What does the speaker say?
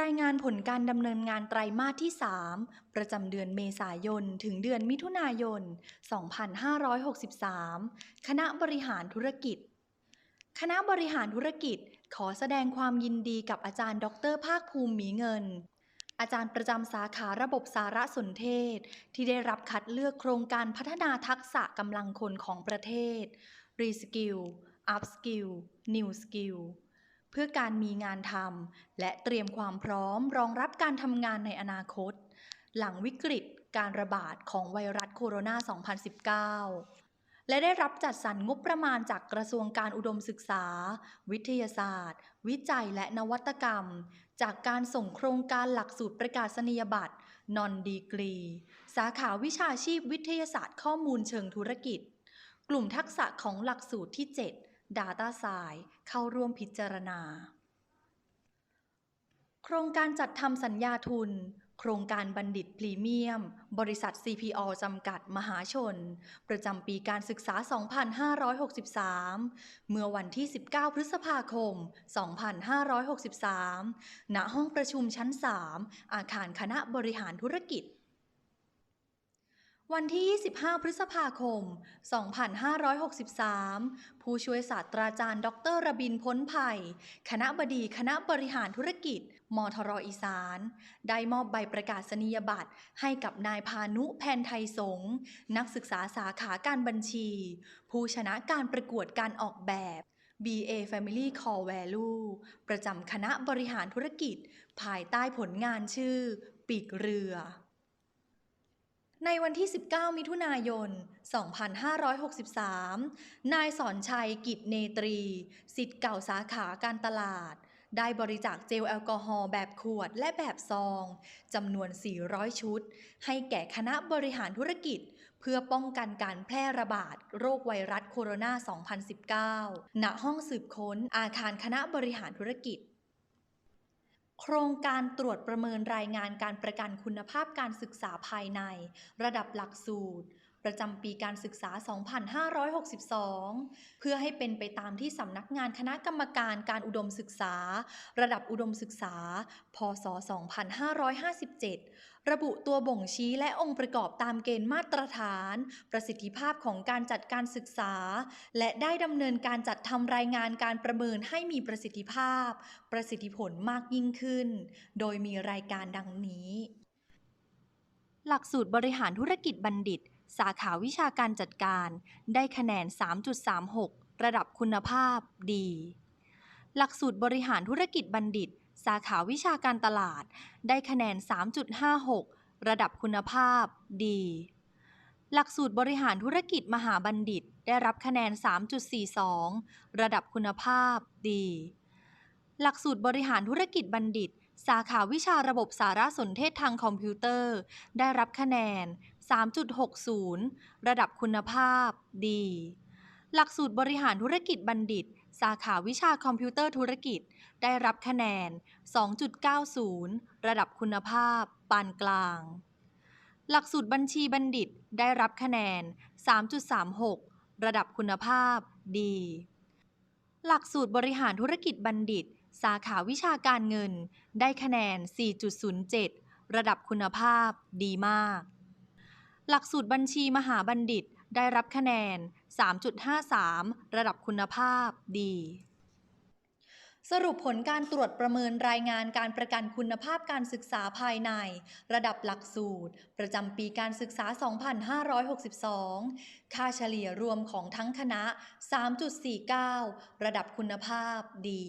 รายงานผลการดำเนินงานไตรมาสที่ 3 ประจำเดือนเมษายน ถึงเดือนมิถุนายน 2563 คณะบริหารธุรกิจ คณะบริหารธุรกิจขอแสดงความยินดีกับอาจารย์ ดร ภาคภูมิหมีเงิน อาจารย์ประจำสาขาระบบสารสนเทศ ที่ได้รับคัดเลือกโครงการพัฒนาทักษะกำลังคนของประเทศ Reskill Upskill New Skill เพื่อการมีงานทำและเตรียมความพร้อมรองรับการทำงานในอนาคต หลังวิกฤตการระบาดของไวรัสโคโรนา 2019 และได้รับจัดสรรงบประมาณจากกระทรวงการอุดมศึกษา วิทยาศาสตร์ วิจัยและนวัตกรรม จากการส่งโครงการหลักสูตรประกาศนียบัตรนอนดีกรี สาขาวิชาชีพวิทยาศาสตร์ข้อมูลเชิงธุรกิจ กลุ่มทักษะของหลักสูตรที่ 7 Data s i e n c e เข้าร่วมพิจารณา โครงการจัดทำสัญญาทุน โครงการบัณฑิตพรีเมียม บริษัท CPO จำกัดมหาชน ประจำปีการศึกษา 2563 เมื่อวันที่ 19 พฤษภาคม 2563 ณ ห้องประชุมชั้น 3 อาคารคณะบริหารธุรกิจ วันที่ 25 พฤษภาคม 2563 ผู้ช่วยศาสตราจารย์ ดรระบินพ้นภัย คณะบดีคณะบริหารธุรกิจ มทรอีสาน ได้มอบใบประกาศนียบัตรให้กับนายพานุแพนไทยสงฆ์นักศึกษาสาขาการบัญชี ผู้ชนะการประกวดการออกแบบ BA Family Core Value ประจำคณะบริหารธุรกิจ ภายใต้ผลงานชื่อ ปีกเรือ ในวันที่ 19 มิถุนายน 2563 นายสอนชัยกิจเนตรี สิทธิ์เก่าสาขาการตลาด ได้บริจาคเจลแอลกอฮอล์แบบขวดและแบบซองจำนวน 400 ชุด ให้แก่คณะบริหารธุรกิจ เพื่อป้องกันการแพร่ระบาดโรคไวรัสโคโรนา 2019 ณ ห้องสืบค้นอาคารคณะบริหารธุรกิจ โครงการตรวจประเมินรายงานการประกันคุณภาพการศึกษาภายใน ระดับหลักสูตร ประจำปีการศึกษา 2562 เพื่อให้เป็นไปตามที่สำนักงานคณะกรรมการการอุดมศึกษา ระดับอุดมศึกษา พศ 2557 ระบุตัวบ่งชี้และองค์ประกอบตามเกณฑ์มาตรฐาน ประสิทธิภาพของการจัดการศึกษา และได้ดำเนินการจัดทำรายงานการประเมินให้มีประสิทธิภาพ ประสิทธิผลมากยิ่งขึ้น โดยมีรายการดังนี้ หลักสูตรบริหารธุรกิจบัณฑิต สาขาวิชาการจัดการ ได้คะแนน 3.36 ระดับคุณภาพดี หลักสูตรบริหารธุรกิจบัณฑิต สาขาวิชาการตลาด ได้คะแนน 3.56 ระดับคุณภาพดี หลักสูตรบริหารธุรกิจมหาบัณฑิต ได้รับคะแนน 3.42 ระดับคุณภาพดี หลักสูตรบริหารธุรกิจบัณฑิตสาขาวิชาระบบสารสนเทศทางคอมพิวเตอร์ ได้รับคะแนน 3.60 ระดับคุณภาพดี หลักสูตรบริหารธุรกิจบัณฑิต สาขาวิชาคอมพิวเตอร์ธุรกิจ ได้รับคะแนน 2.90 ระดับคุณภาพ ปานกลาง หลักสูตรบัญชีบัณฑิต ได้รับคะแนน 3.36 ระดับคุณภาพ ดี หลักสูตรบริหารธุรกิจบัณฑิต สาขาวิชาการเงิน ได้คะแนน 4.07 ระดับคุณภาพ ดีมาก หลักสูตรบัญชีมหาบัณฑิตได้รับคะแนน 3.53 ระดับคุณภาพดี สรุปผลการตรวจประเมินรายงานการประกันคุณภาพการศึกษาภายใน ระดับหลักสูตร ประจำปีการศึกษา 2562 ค่าเฉลี่ยรวมของทั้งคณะ 3.49 ระดับคุณภาพดี